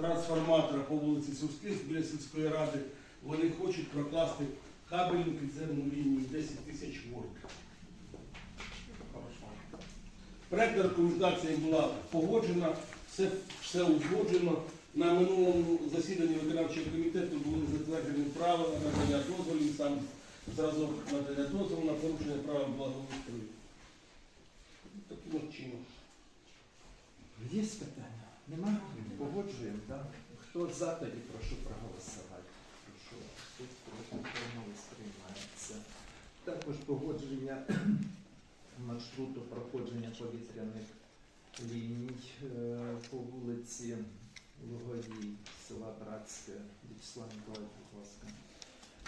трансформатора по вулиці Сумській біля сільської ради. Вони хочуть прокласти кабельну підземну лінію 10 тисяч вольт. Проектна документація була погоджена, все, все узгоджено. На минулому засіданні виконавчого комітету були затверджені правила надання дозволів, сам зразок надання дозволу на порушення правил благоустрою. Таким чином. Є питання? Нема? Погоджуємо, так? Хто за, тоді прошу проголосувати. Прошу, утримали, сприймається. Також погодження маршруту проходження повітряних ліній е, по вулиці Луговій, села Братське. Вячеслав Миколаївич, будь ласка.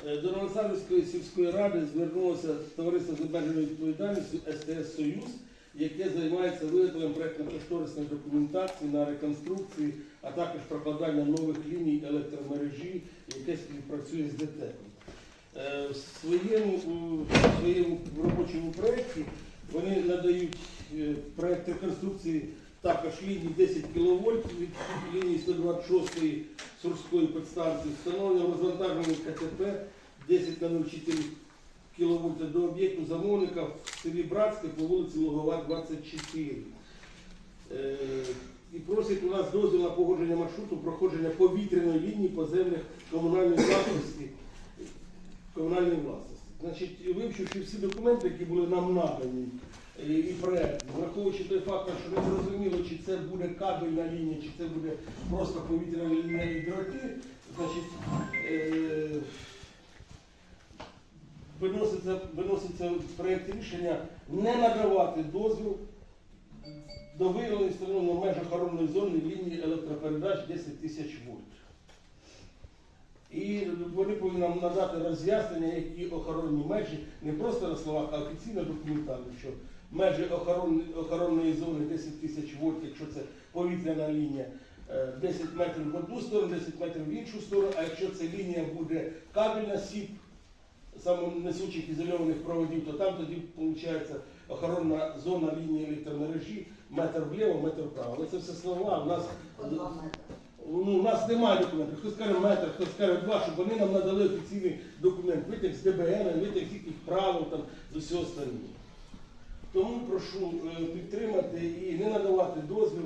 Е, До Новосавівської сільської ради звернулося товариство з обмеженою відповідальністю СТС Союз, яке займається виготовленням проєктно-кошторисної документації на реконструкції, а також прокладання нових ліній електромережі, яке співпрацює з ДТЕКом. Е, В своєму, своєму робочому проєкті вони надають е, проєкт реконструкції також лінії 10 кВт від лінії 126 Сурської підстанції, встановлення розвантаження КТП 10 на 0,4 кВт до об'єкту замовника в селі Братське по вулиці Лугова, 24. Е, І просять у нас дозвіл на погодження маршруту проходження повітряної лінії поземних комунальної власності. Комунальної власності. Значить, вивчивши всі документи, які були нам надані, е, і проект, враховуючи той факт, що не зрозуміло, чи це буде кабельна лінія, чи це буде просто повітряна лінія і дроти, значить, е, виноситься, виноситься проєкт рішення не надавати дозвіл до виявлення встановлення в межах охоронної зони лінії електропередач 10 тисяч вольт. І вони повинні нам надати роз'яснення, які охоронні межі, не просто на словах, а офіційно документально, що межі охоронної, охоронної зони 10 тисяч вольт, якщо це повітряна лінія, е, 10 метрів в одну сторону, 10 метрів в іншу сторону, а якщо ця лінія буде кабельна сіп, самонесучих ізольованих проводів, то там тоді виходить охоронна зона лінії електромережі, метр вліво, метр вправо. Але це все слова. У нас, ну, у нас немає документів. Хтось каже метр, хтось каже два, щоб вони нам надали офіційний документ, витяг з ДБН, витяг з їхніх правил, там, з усього остального. Тому прошу е, підтримати і не надавати дозвіл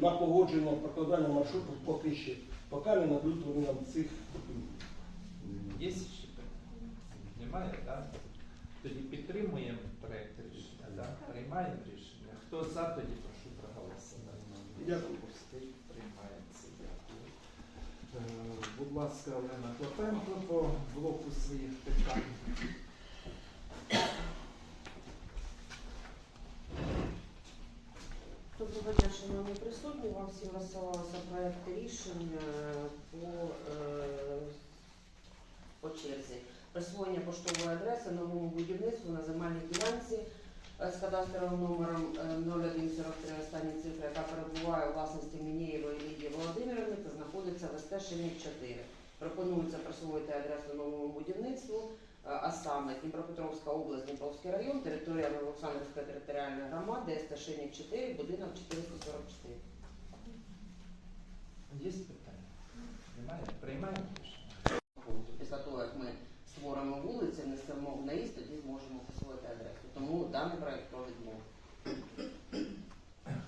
на погодження прокладання маршруту поки ще, поки не надуть вони нам цих документів. Немає, так? Тоді підтримуємо проєкт рішення, так? Приймаємо рішення. Хто за, тоді прошу проголосувати. Дякую. Приймається, дякую. Е, Будь ласка, Олена Клопенко по блоку своїх питань. Доброго дня, шановні присутні. Вам всім розсилалося проект рішення по, е, по черзі. Присвоєння поштової адреси новому будівництву на земельній ділянці е, з кадастровим номером е, 0143, останні цифри, яка перебуває у власності Мінєєвої Лідії Володимирівни та знаходиться в СТ Шинік 4. Пропонується присвоїти адресу новому будівництву, е, а саме Дніпропетровська область, Дніпровський район, територія Олександрівської територіальної громади, СТ 4, будинок 444. Є питання? Немає? Приймаємо рішення. Після того, як ми створимо вулиці, несемо в наїзд, тоді зможемо присвоїти адресу. Тому даний проект про відмову.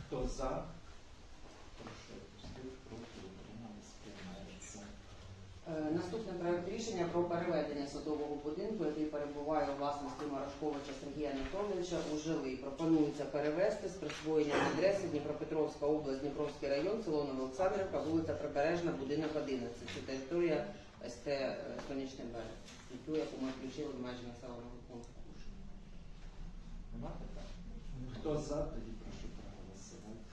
Хто за? Прошу пустив, проти, утримались, приймається. Е, Наступний проект рішення про переведення садового будинку, який перебуває у власності Марашковича Сергія Анатолійовича у. Пропонується перевести з присвоєнням адреси Дніпропетровська область, Дніпровський район, село Новоолександрівка, вулиця Прибережна, будинок 11. Це територія СТ е, Сонячний берег, ту, яку ми включили в межі населеного пункту. Хто за, тоді прошу проголосувати.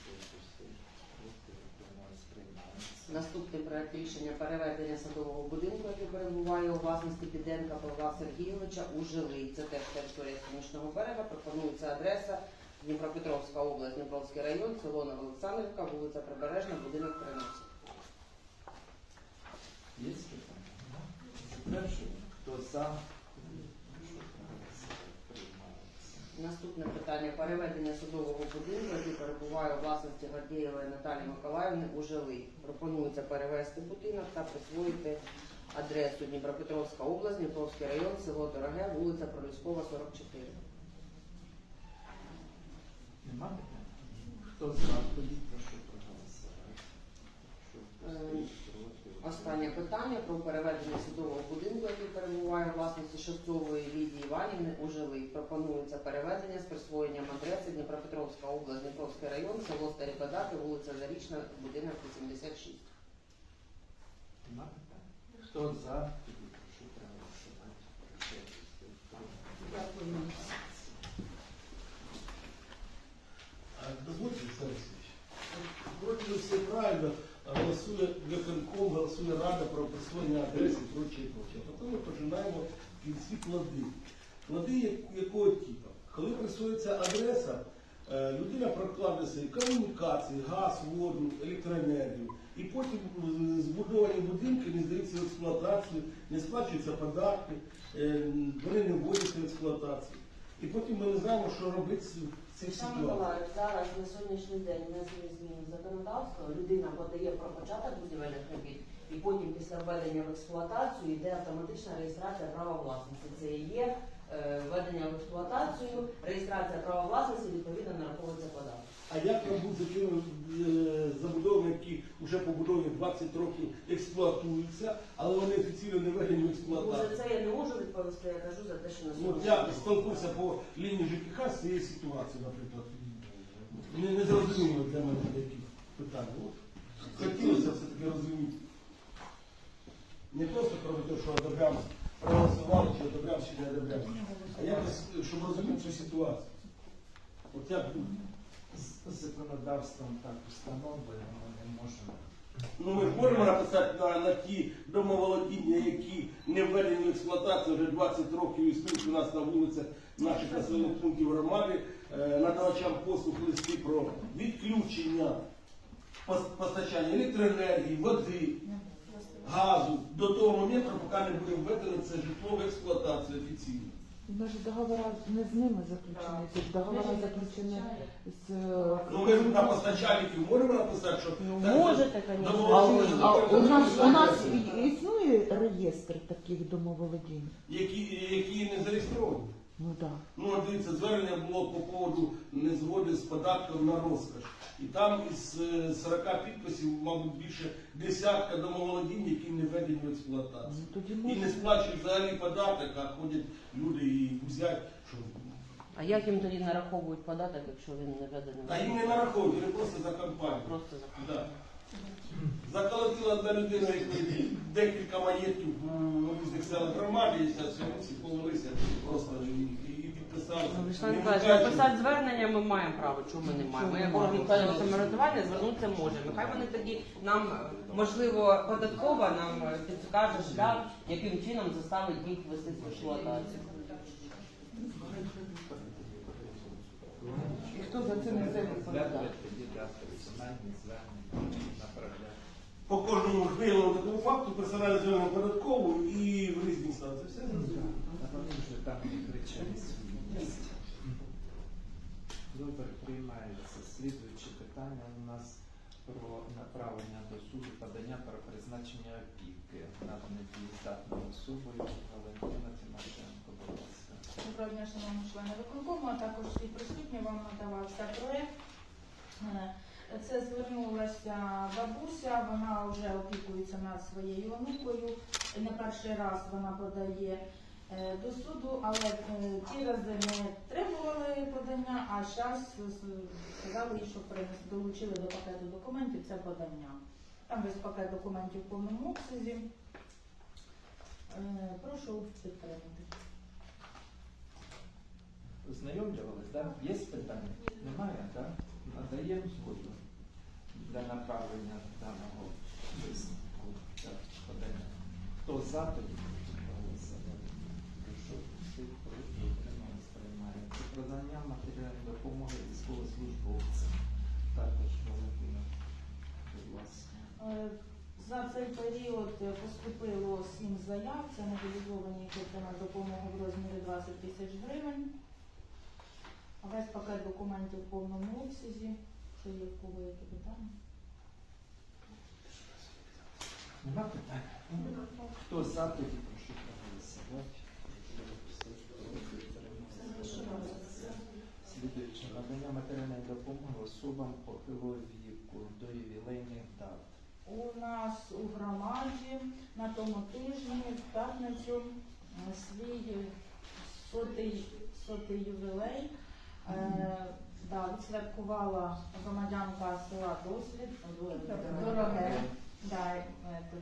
Хто пустив, проти, утримались, приймається. Наступний проект рішення переведення садового будинку, який перебуває у власності Піденка Павла Сергійовича у жилий. Це теж територія Сонячного берега. Пропонується адреса Дніпропетровська область, Дніпровський район, село Новоолександрівка, вулиця Прибережна, будинок 13. Є питання? Затверджуємо. Хто за? Прошу проголосувати. Приймається. Наступне питання переведення судового будинку, який перебуває у власності Гордієвої Наталії Миколаївни у жилий. Пропонується перевести будинок та присвоїти адресу Дніпропетровська область, Дніпровський район, село Дороге, вулиця Проліскова, 44. Нема питань? Хто за, тоді прошу проголосувати. Що, Е, проти? Останнє питання про переведення судового будинку, який перебуває у власності Шевцової Лідії Іванівни у жилий. Пропонується переведення з присвоєнням адреси Дніпропетровська область, Дніпровський район, село Старі Козаки, вулиця Зарічна, будинок 86. Нема питань? Хто за, прошу проголосувати. Прошу. А, Дозвольте, Олександр Васильович. Вроде бы все правильно, голосує виконком, голосує Рада про присвоєння адреси і прочее, прочее. Потім ми пожинаємо кінці плоди. Плоди якого типу? Коли присвоюється адреса, е, людина прокладає свої комунікації, газ, воду, електроенергію. І потім збудовані будинки не здаються в експлуатацію, не сплачуються податки, е, вони не вводяться в експлуатацію. І потім ми не знаємо, що робити з цих. Миколаївич, зараз на сьогоднішній день внесені зміни в законодавство. Людина подає про початок будівельних робіт, і потім після введення в експлуатацію йде автоматична реєстрація права власності. Це і є введення в експлуатацію, реєстрація права власності, відповідно нараховується податок. А як нам будуть е, забудовами, які вже побудовані 20 років експлуатуються, але вони офіційно не введені в експлуатацію? це я не можу відповісти, я кажу за те, що на Ну, я спілкувався по лінії ЖКХ з цією ситуацією, наприклад. Не, не зрозуміло для мене деякі питання. От, хотілося все-таки розуміти. Не просто про те, що одобрям проголосували, чи одобрям, чи не одобрям. А якось, щоб розуміти цю ситуацію. От як? З законодавством так встановлено, ми не можемо. Ну, ми можемо написати на, на ті домоволодіння, які не введені в експлуатацію вже 20 років існують у нас на вулицях наших населених пунктів громади, е, надавачам послуг листи про відключення пос- постачання електроенергії, води, газу до того моменту, поки не буде введено це житло в експлуатацію офіційно. Навіть договора не з ними заключені, це ж договора заключені з е, Ну, ми ж на постачальників можемо написати, що Ну, так, можете, домоволодіння А у нас у нас і- існує реєстр таких домоволодінь. які, які не зареєстровані. Ну так. Ну, дивіться, звернення було по поводу незгоди з податком на розкош. І там із е, 40 підписів, мабуть, більше десятка домоволодінь, які не введені в експлуатацію. Ну тоді І не сплачують взагалі податок, а ходять люди і взять, що. А як їм тоді нараховують податок, якщо він не введений? А їм не нараховують, вони просто за компанію. Просто за Да. Заколотила одна людина якої декілька маєтків у різних селах громаді, і зараз всі повелися просто і, підписали. Ну, Не написати звернення ми маємо право, чому ми не маємо? Ми як орган місцевого самоврядування звернутися можемо. Хай вони тоді нам, можливо, податково нам підкаже шлях, яким чином заставить їх ввести в експлуатацію. І хто за це несе відповідальність? Розглядувати тоді да, персональні звернення, направляти. По кожному виявленому такому факту персональне звернення податкову і в різні інстанції. Все зрозуміло. Добре, приймається. Слідуюче питання у нас про направлення до суду подання про призначення опіки над недієздатною особою Валентина Тимошенко, будь ласка. Доброго дня, шановні члени виконкому, а також всі присутні вам надавався проект. Е, Це звернулася бабуся, вона вже опікується над своєю онукою. Не перший раз вона подає е, до суду, але е, ті рази не требували подання, а зараз сказали, що долучили до пакету документів це подання. Там весь пакет документів в повному обсязі. Е, Прошу підтримати. Ознайомлювались, так? Є питання? Немає, так? Надаємо згоду для направлення даного висновку так, подання. Хто за, тоді прошу проголосувати. Прошу всі проти утримались, приймається. Про надання матеріальної допомоги військовослужбовцям. Також Валентина, будь ласка. Е, За цей період е, поступило сім заяв. Це мобілізовані, отримали допомогу в розмірі 20 тисяч гривень. Весь пакет документів в повному обсязі. Що є в кого які питання? Нема питань? Хто за, тоді прошу проголосувати. Слідуюче надання матеріальної допомоги особам похилого віку до ювілейних дат. У нас у громаді на тому тижні в п'ятницю е, свій сотий, сотий ювілей. Е, да, відсвяткувала громадянка села Дослід, До- Дороге. Да, е,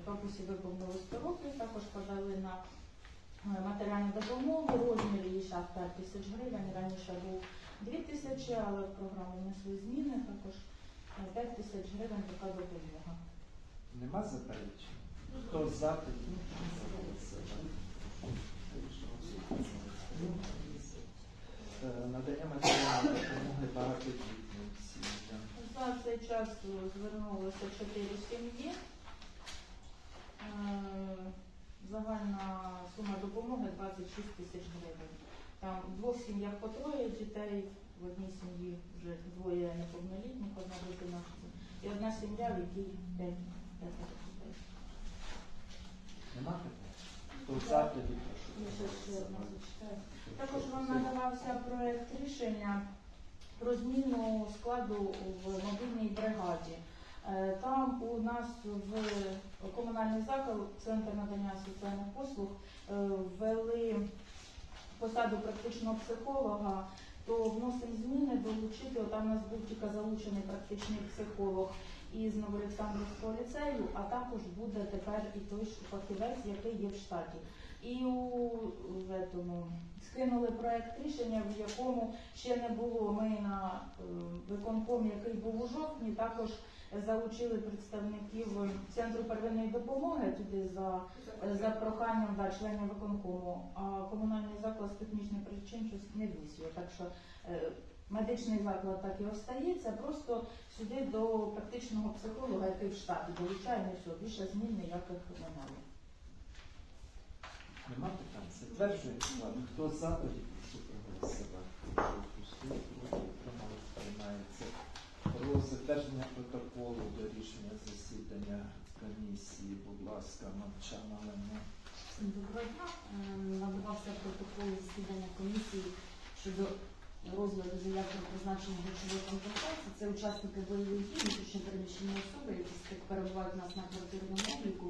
бабусі виповнилось 100 років, також подали на е, матеріальну допомогу. Розмір її зараз 5 тисяч гривень. Раніше був 2 тисячі, але в програму внесли зміни. Також е, 5 тисяч гривень така допомога. Нема заперечень? Хто за. Е, Надання матеріальної допомоги багатодітним сім'ям. За цей час звернулося 4 сім'ї. Е, Загальна сума допомоги 26 тисяч гривень. Там в двох сім'ях по троє дітей, в одній сім'ї вже двоє неповнолітніх, одна дитина. І одна сім'я, в якій п'ять п'ятеро дітей. Нема? Тоді прошу. Також вам надавався проект рішення про зміну складу в мобільній бригаді. Е, Там у нас в комунальний заклад, центр надання соціальних послуг, е, ввели посаду практичного психолога, то вносимо зміни долучити. Там у нас був тільки залучений практичний психолог із Новоолександрівського ліцею, а також буде тепер і той фахівець, який є в штаті. І у в скинули проект рішення, в якому ще не було. Ми на е, виконком, який був у жовтні, також залучили представників центру первинної допомоги туди за, за проханням да, членів виконкому. А комунальний заклад з технічних причин щось не висує. Так що е, медичний заклад так і остається. Просто сюди до практичного психолога, який в штаті долучаємо і все, більше змін ніяких немає. Нема питань? Затверджуємо склад. Хто за, прошу проголосувати. Проти утримались, приймається. Про затвердження протоколу до рішення засідання комісії, будь ласка, Мовчана Олена. Доброго дня. Ем, Надавався протокол засідання комісії щодо розгляду заяв про призначення грошової компенсації. Це учасники бойових дій, внутрішньо переміщені особи, які перебувають у нас на квартирному обліку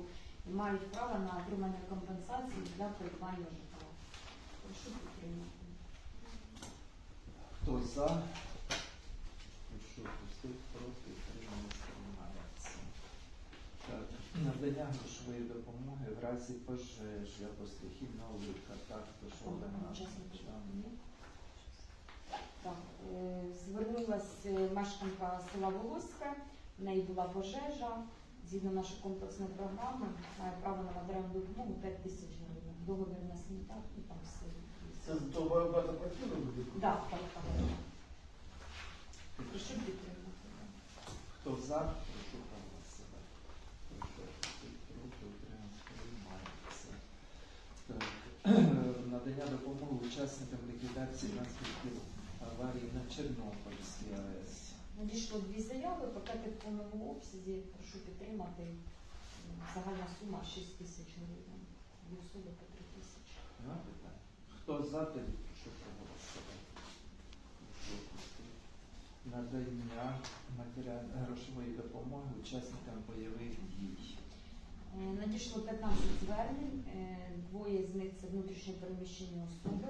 і мають право на отримання компенсації для придбання житла. Прошу підтримати. Хто за? Прошу пустити, проти утримались, приймається. Так, надання грошової допомоги в разі пожежі або стихійного лиха. Так, Олена Учасники Мовчана. бойових дій. Так, е, звернулась е, мешканка села Волоське, в неї була пожежа. Згідно нашої комплексної програми, має право на матеріальну допомогу 5 тисяч гривень. Договір на санітар і там все. Це з того багатоквартирного будинку? Так, так, так. Прошу підтримати. Хто за, прошу проголосувати. Прошу пустити, проти утримались, приймається. Так, надання допомоги учасникам ліквідації наслідків аварії на Чорнобильській АЕС. Надійшло дві заяви, пакети в повному обсязі. Прошу підтримати. Загальна сума 6 тисяч гривень. Дві особи по 3 тисячі. Хто за, тоді прошу проголосувати. Надання матеріальної грошової допомоги учасникам бойових дій. Е, Надійшло 15 звернень, е, двоє з них це внутрішньо переміщені особи.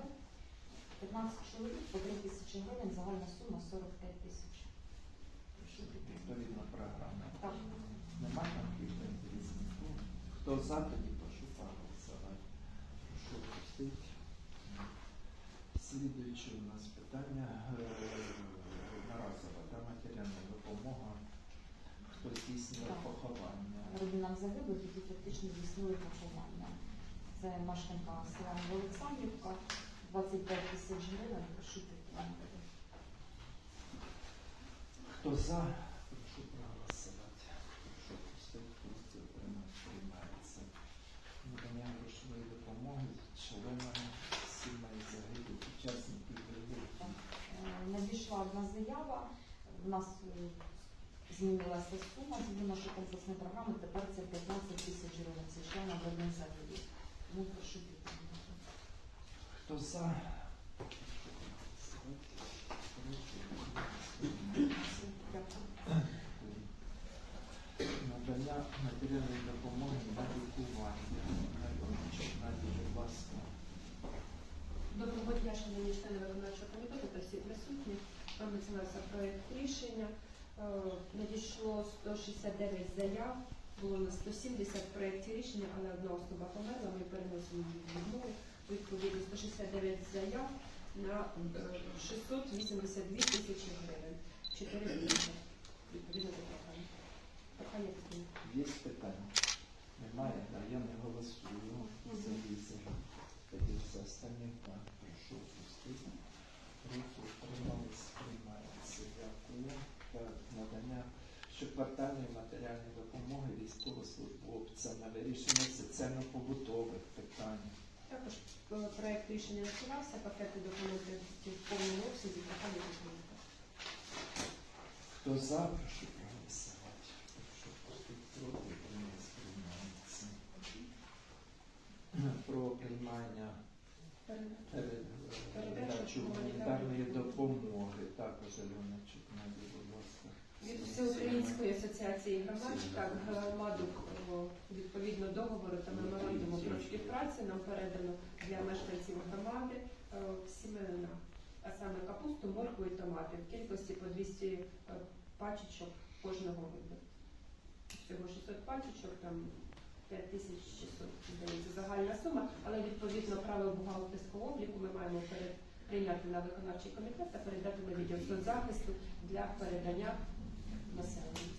15 чоловік по 3 тисячі гривень, загальна сума 45 тисяч. Відповідна програма. Так. Нема конфлікту інтересів? Хто за, тоді прошу проголосувати. Прошу пустити. Слідуюче у нас питання е, одноразова та матеріальна допомога. Здійснює Так. поховання. Родинам загиблих, які фактично здійснили поховання. Це мешканка села Олександрівка, 25 тисяч гривень, прошу підтримати. Хто за, прошу проголосувати. Прошу пустити, пусти, приймається. Надання грошової допомоги членам сімей загиблих учасників бойових дій. Е, надійшла одна заява. У нас е, змінилася сума згідно нашої комплексної програми. Тепер це 15 тисяч гривень. Це ще на об'єднаних заході. Тому прошу підтримати. Хто за? Дякую. Надання матеріальної допомоги на лікування. Надія, будь ласка. Доброго дня, шановні члени виконавчого комітету та всі присутні. Вам надсилався проєкт рішення. Е, Надійшло 169 заяв, було на 170 проєктів рішення, але одна особа померла, ми переносимо її відмову. Відповідно 169 заяв на е, 682 тисячі гривень. 4 місяці. Відповідно до прохання. Прохання підтримати. Є питання? Немає, да, я не голосую за візер. Тоді за останніх так, прошу пустити. Руку утримались, приймається. Дякую. Так, надання щоквартальної матеріальної допомоги військовослужбовцям на вирішення соціально-побутових питань. Також е, проєкт рішення надсилався, пакети документів в повному обсязі, прохання підтримати. Хто за, прошу проголосувати. Прошу проти, приймається. Про приймання Передачу. гуманітарної допомоги. Також Альоночок, Надя, будь ласка. Від Всеукраїнської асоціації громад так громаду відповідно договору та меморандуму про співпрацю нам передано для мешканців громади е, сімена, а саме капусту, моркву і томати в кількості по 200 е, пачечок кожного виду. Всього 600 пачечок, там 5600 здається загальна сума, але відповідно правил бухгалтерського обліку ми маємо перед прийняти на виконавчий комітет та передати на відділ соцзахисту для передання населенню.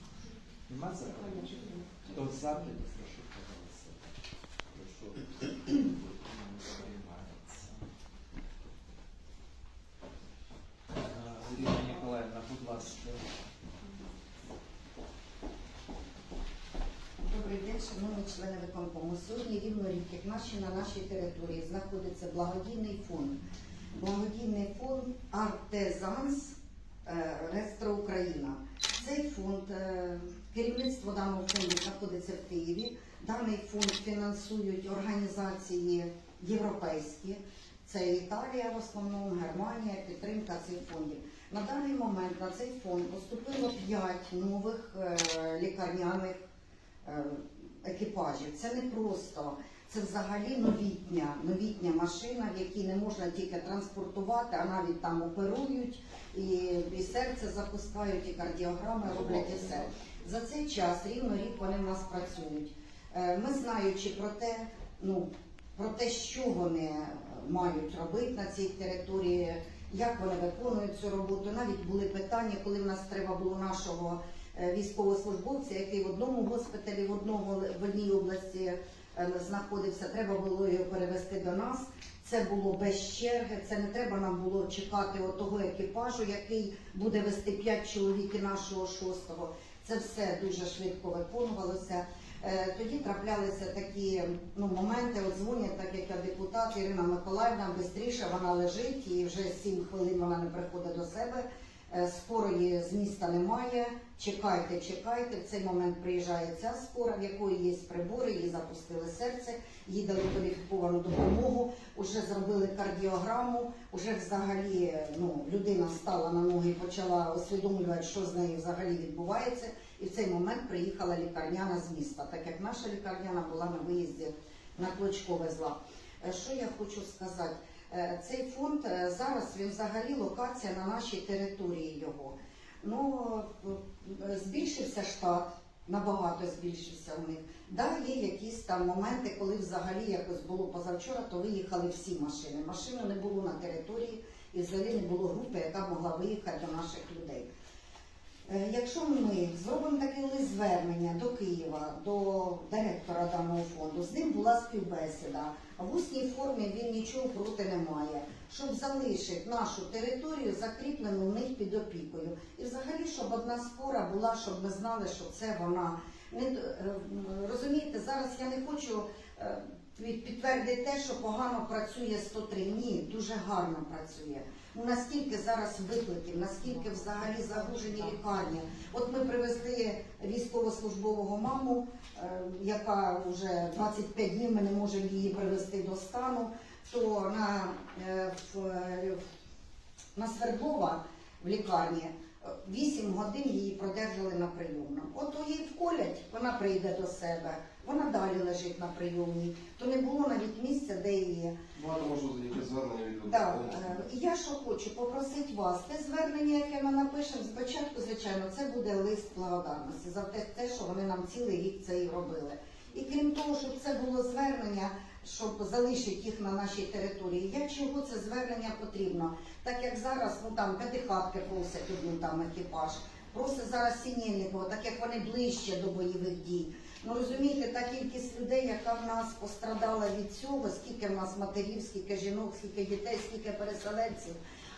Нема підтримати. Хто за, тоді прошу проголосувати. Прошу приймається. Е, Ніколаївна, будь ласка. Добрий день, шановні члени виконкому. Сьогодні рівно рік, як наші на нашій території знаходиться благодійний фонд. Благодійний фонд Артезанс е, Рестро Україна. Цей фонд, е, керівництво даного фонду знаходиться в Києві. Даний фонд фінансують організації європейські. Це Італія в основному, Германія, підтримка цих фондів. На даний момент на цей фонд поступило 5 нових е, лікарняних екіпажів. Це не просто, це взагалі новітня, новітня машина, в якій не можна тільки транспортувати, а навіть там оперують, і, і серце запускають, і кардіограми роблять і все. За цей час рівно рік вони в нас працюють. Е, Ми знаючи про те, ну про те, що вони мають робити на цій території, як вони виконують цю роботу. Навіть були питання, коли в нас треба було нашого е, військовослужбовця, який в одному госпіталі, в одному в одній області е, знаходився. Треба було його перевести до нас. Це було без черги. Це не треба нам було чекати того екіпажу, який буде вести 5 чоловік і нашого шостого. Це все дуже швидко виконувалося. Е, Тоді траплялися такі ну, моменти, от дзвонять, так як я депутат Ірина Миколаївна, швидше вона лежить і вже 7 хвилин вона не приходить до себе. Е, Скорої з міста немає. Чекайте, чекайте. В цей момент приїжджає ця скора, в якої є прибори, їй запустили серце, їй дали кваліфіковану допомогу, уже зробили кардіограму, уже взагалі ну, людина встала на ноги і почала усвідомлювати, що з нею взагалі відбувається. І в цей момент приїхала лікарняна з міста, так як наша лікарняна була на виїзді на Клочкове зла. Е, Що я хочу сказати? Е, Цей фонд е, зараз він взагалі локація на нашій території його. Ну, е, збільшився штат, набагато збільшився у них. Да, є якісь там моменти, коли взагалі якось було позавчора, то виїхали всі машини. Машини не було на території і взагалі не було групи, яка могла виїхати до наших людей. Е, Якщо ми зробимо таке лист звернення до Києва, до директора даного фонду, з ним була співбесіда, в усній формі він нічого проти не має, щоб залишити нашу територію закріплену в них під опікою. І взагалі, щоб одна спора була, щоб ми знали, що це вона. Не, е, розумієте, зараз я не хочу е, під- те, що погано працює 103. Ні, дуже гарно працює. Наскільки зараз викликів, наскільки взагалі загружені лікарні. От ми привезли військовослужбового маму, е, яка вже 25 днів ми не можемо її привести до стану, то на, е, е, на Свердлова в лікарні 8 годин її продержали на прийомному. От її вколять, вона прийде до себе, вона далі лежить на прийомній. То не було навіть місця, де її. Багато можу яке звернення від Так, е, я що хочу попросити вас, те звернення, яке ми напишемо, спочатку, звичайно, це буде лист благодарності за те, те, що вони нам цілий рік це і робили. І крім того, щоб це було звернення, щоб залишити їх на нашій території. Я чого це звернення потрібно? Так як зараз ну там п'ятихатки просять одну там екіпаж, просить зараз Сінєльникова, так як вони ближче до бойових дій. Ну розумієте, та кількість людей, яка в нас пострадала від цього, скільки в нас матерів, скільки жінок, скільки дітей, скільки переселенців.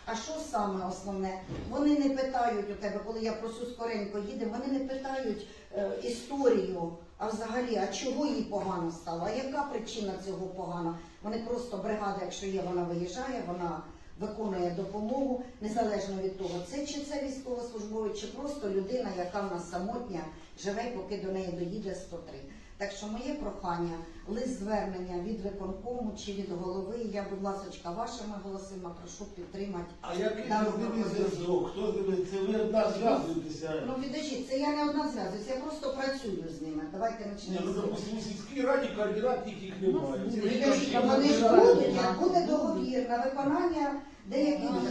А що саме основне? Вони не питають у тебе, коли я просу скоренько їде, вони не питають е, історію, а взагалі, а чого їй погано стало, а яка причина цього погано? Вони просто бригада, якщо є, вона виїжджає, вона виконує допомогу, незалежно від того, це чи це військовослужбовець, чи просто людина, яка в нас самотня, живе, поки до неї доїде 103. Так що моє прохання, лист звернення від виконкому чи від голови, я, будь ласка, вашими голосами прошу підтримати. А який ними зв'язок? Хто з ними? Це ви одна зв'язуєтеся? Ну підождіть, це я не одна зв'язуюсь, я просто працюю з ними. Давайте Ні, ну, з допустимо, в сільській раді координат їх їх немає. Підождіть, речі- вони ж будуть, як буде договір на виконання Так,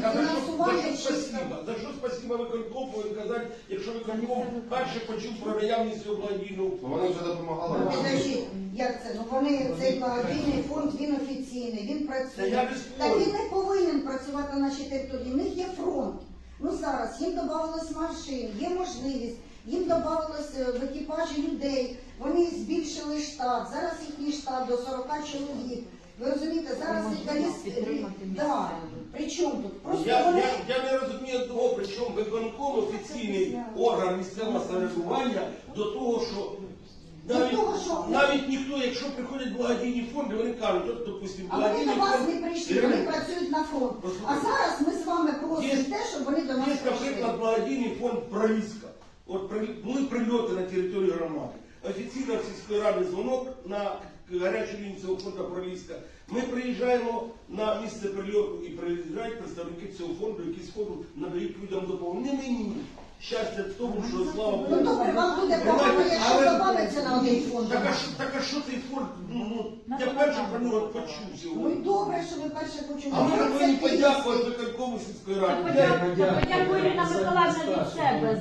а за що, за що чи- спасіба? За що спасіба виконкому і казати, якщо виконком перше почув про наявність цього благодійного Ну, Вони вже допомагали. Ну, як це? Ну вони цей благодійний фонд, він офіційний, він Та працює. я не Так він не повинен працювати на нашій території. В них є фронт. Ну зараз їм додавалось машин, є можливість, їм додавалось е, в екіпажі людей. Вони збільшили штат. Зараз їхній штат до 40 чоловік. Ви розумієте, зараз лікарі да. При чому тут? Просто Я, вони я, я не розумію одного, причому виконком офіційний орган місцевого самоврядування до того, що До навіть, того, що- навіть ніхто, якщо приходять благодійні фонди, вони кажуть, от, допустимо, а вони благодійний до вас не прийшли, вони Ірина, працюють на фронт. А Послухайте. зараз ми з вами просимо Є- те, щоб вони до нас Є, прийшли. наприклад, благодійний фонд Проліска. От при- були прильоти на території громади. Офіційно в сільської ради дзвонок на гарячу лінію цього фонду Проліска. Ми приїжджаємо на місце прильоту і приїжджають представники цього фонду, які з фонду надають людям допомогу. Не мені. Щастя в тому, що слава Ну добре, вам буде погано, якщо Але- додається на один фонд. Так а що, так а що цей фонд? Ну, ну, я перший про нього почув Ну і сьогодні. добре, що ви перше почули. А ми повинні подякувати виконкому сільської ради. Подякує Ірина Миколаївна від себе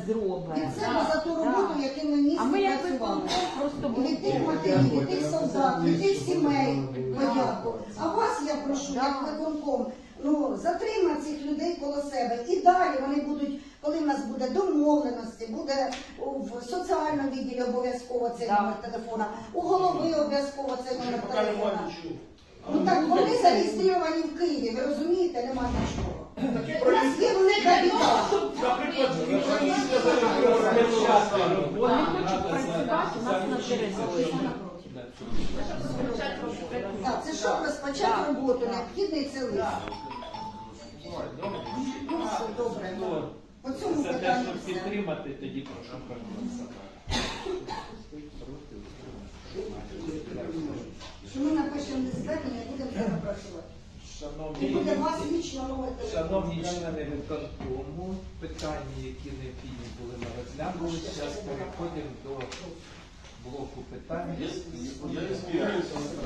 Від себе за ту роботу, яку ми А ми як працювали. просто від тих матерів, від тих солдат, від тих сімей подяку. А вас я прошу, як виконком, ну затримати цих людей коло себе. І далі вони будуть, коли в нас буде домовленості, буде в соціальному відділі обов'язково цей Да. номер телефона, у голови обов'язково цей номер поки немає телефона. нічого. Ну так вони зареєстровані в Києві, ви розумієте, нема нічого. Такі У нас є велика біда. Наприклад, Міжнародніська зареєстрована Вони хочуть працювати у нас на території. Так, це щоб розпочати роботу, необхідний це лист. Ну все, добре. Ну, По цьому За те, питанню щоб все. підтримати, тоді прошу проголосувати. Що ми напишемо звернення, будемо. І Шановні, буде вас вічно номер шановні телефону. члени виконкому, питання, які необхідні були ми розглянули. Зараз переходимо до блоку питань. Я спію.